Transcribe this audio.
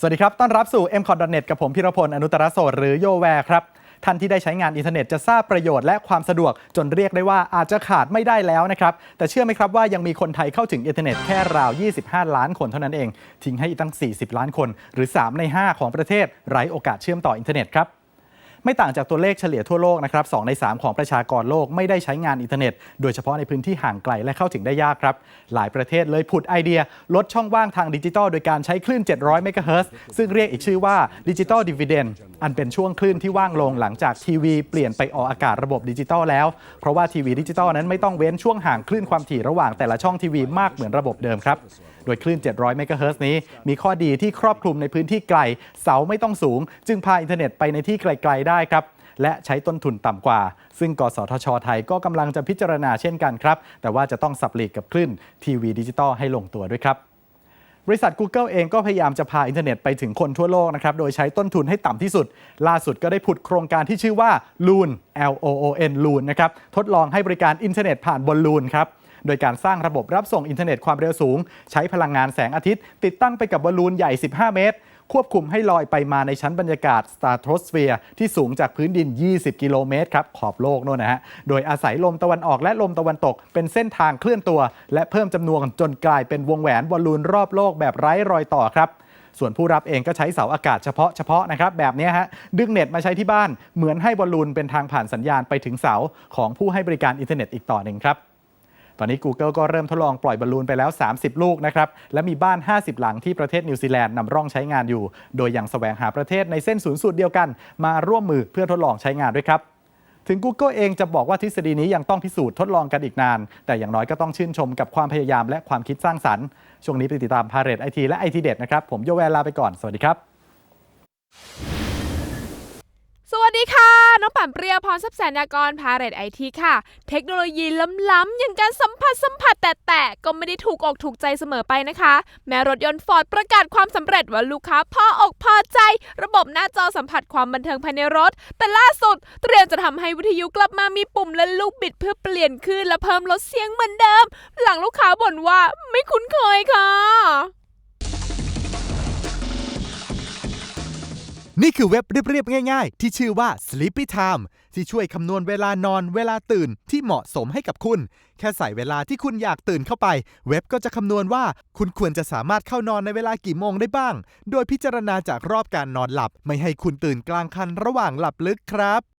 สวัสดีครับ ต้อนรับสู่ m c o t n e t กับผมพิรพล อนุตตรโสดหรือโยแวร์ครับ ท่านที่ได้ใช้งานอินเทอร์เน็ตจะทราบประโยชน์และความสะดวกจนเรียกได้ว่าอาจจะขาดไม่ได้แล้วนะครับ แต่เชื่อไหมครับว่ายังมีคนไทยเข้าถึงอินเทอร์เน็ตแค่ราว 25 ล้านคนเท่านั้นเอง ทิ้งให้อีกตั้ง 40 ล้านคน หรือ 3 ใน 5 ของประเทศไร้โอกาสเชื่อมต่ออินเทอร์เน็ตครับ ไม่ต่างจากตัวเลขเฉลี่ยทั่วโลกนะครับ2ใน 3 ของประชากรโลกไม่ได้ใช้งานอินเทอร์เน็ต โดยเฉพาะในพื้นที่ห่างไกลและเข้าถึงได้ยากครับ หลายประเทศเลยผุดไอเดีย ลดช่องว่างทางดิจิตอลโดยการใช้คลื่น 700 เมกะเฮิรตซ์ซึ่งเรียกอีกชื่อว่าดิจิตอลดิว i เดนอันเป็นช่วงคลื่นที่ว่างลงหลังจากทีวีเปลี่ยนไปออกอากาศระบบดิจิตอลแล้ว เพราะว่าทีวีดิจิตอลนั้นไม่ต้องเว้นช่วงห่างคลื่นความถี่ระหว่างแต่ละช่องทีวีมากเหมือนระบบเดิมครับโดยคลื่น 700 เมกะเฮิรตซ์นี้ มีข้อดีที่ครอบคลุมในพื้นที่ไกล เสาไม่ต้องสูง จึงพาอินเทอร์เน็ตไปในที่ไกล ๆ ได้ครับและใช้ต้นทุนต่ำกว่า ซึ่งกสทช ไทยก็กำลังจะพิจารณาเช่นกันครับ แต่ว่าจะต้องสับหลีกกับคลื่นทีวีดิจิตอลให้ลงตัวด้วยครับบริษัท Google เองก็พยายามจะพาอินเทอร์เน็ตไปถึงคนทั่วโลกนะครับ โดยใช้ต้นทุนให้ต่ำที่สุด ล่าสุดก็ได้ผุดโครงการที่ชื่อว่า Loon L O O N Loon นะครับ ทดลองให้บริการอินเทอร์เน็ตผ่านบอลลูนครับ โดยการสร้างระบบรับส่งอินเทอร์เน็ตความเร็วสูง ใช้พลังงานแสงอาทิตย์ ติดตั้งไปกับบอลลูนใหญ่ 15 เมตร ควบคุมให้ลอยไปมาในชั้นบรรยากาศ Stratosphere ที่สูงจากพื้นดิน 20 กิโลเมตรครับขอบโลกโน่นนะฮะ โดยอาศัยลมตะวันออกและลมตะวันตก เป็นเส้นทางเคลื่อนตัว และเพิ่มจำนวนจนกลายเป็นวงแหวนบอลลูนรอบโลกแบบไร้รอยต่อครับส่วนผู้รับเองก็ใช้เสาอากาศเฉพาะเฉพาะนะครับแบบนี้ฮะดึงเน็ตมาใช้ที่บ้านเหมือนให้บอลลูนเป็นทางผ่านสัญญาณไปถึงเสาของผู้ให้บริการอินเทอร์เน็ตอีกต่อหนึ่งครับ ตอนนี้ Google ก็เริ่มทดลองปล่อยบอลลูนไปแล้ว 30 ลูกนะครับและมีบ้าน 50 หลังที่ประเทศนิวซีแลนด์นำร่องใช้งานอยู่ โดยยังแสวงหาประเทศในเส้นศูนย์สูตรเดียวกัน มาร่วมมือเพื่อทดลองใช้งานด้วยครับถึง Google เองจะบอกว่าทฤษฎีนี้ยังต้องพิสูจน์ทดลองกันอีกนาน แต่อย่างน้อยก็ต้องชื่นชมกับความพยายามและความคิดสร้างสรรค์ ช่วงนี้ไปติดตามพาเรตไอทีและไอทีเด็ดนะครับ ผมโยแวนลาไปก่อน สวัสดีครับ ดีค่ะ น้องปั่นเปรี้ยวพรทรัพย์แสนยากรพาเรตไอทีค่ะ เทคโนโลยีล้ำๆอย่างการสัมผัสสัมผัสแต่แต่ก็ไม่ได้ถูกอกถูกใจเสมอไปนะคะ แม้รถยนต์ฟอร์ดประกาศความสำเร็จว่าลูกค้าพออกพอใจ ระบบหน้าจอสัมผัสความบันเทิงภายในรถ แต่ล่าสุด เตรียมจะทำให้วิทยุกลับมามีปุ่มและลูกบิดเพื่อเปลี่ยนคลื่นและเพิ่มลดเสียงเหมือนเดิม หลังลูกค้าบ่นว่าไม่คุ้นเคยค่ะ นี่คือเว็บเรียบๆ ง่ายๆ ที่ชื่อว่า Sleepy Time ที่ช่วยคำนวณเวลานอนเวลาตื่นที่เหมาะสมให้กับคุณ แค่ใส่เวลาที่คุณอยากตื่นเข้าไป เว็บก็จะคำนวณว่าคุณควรจะสามารถเข้านอนในเวลากี่โมงได้บ้าง โดยพิจารณาจากรอบการนอนหลับ ไม่ให้คุณตื่นกลางคันระหว่างหลับลึกครับ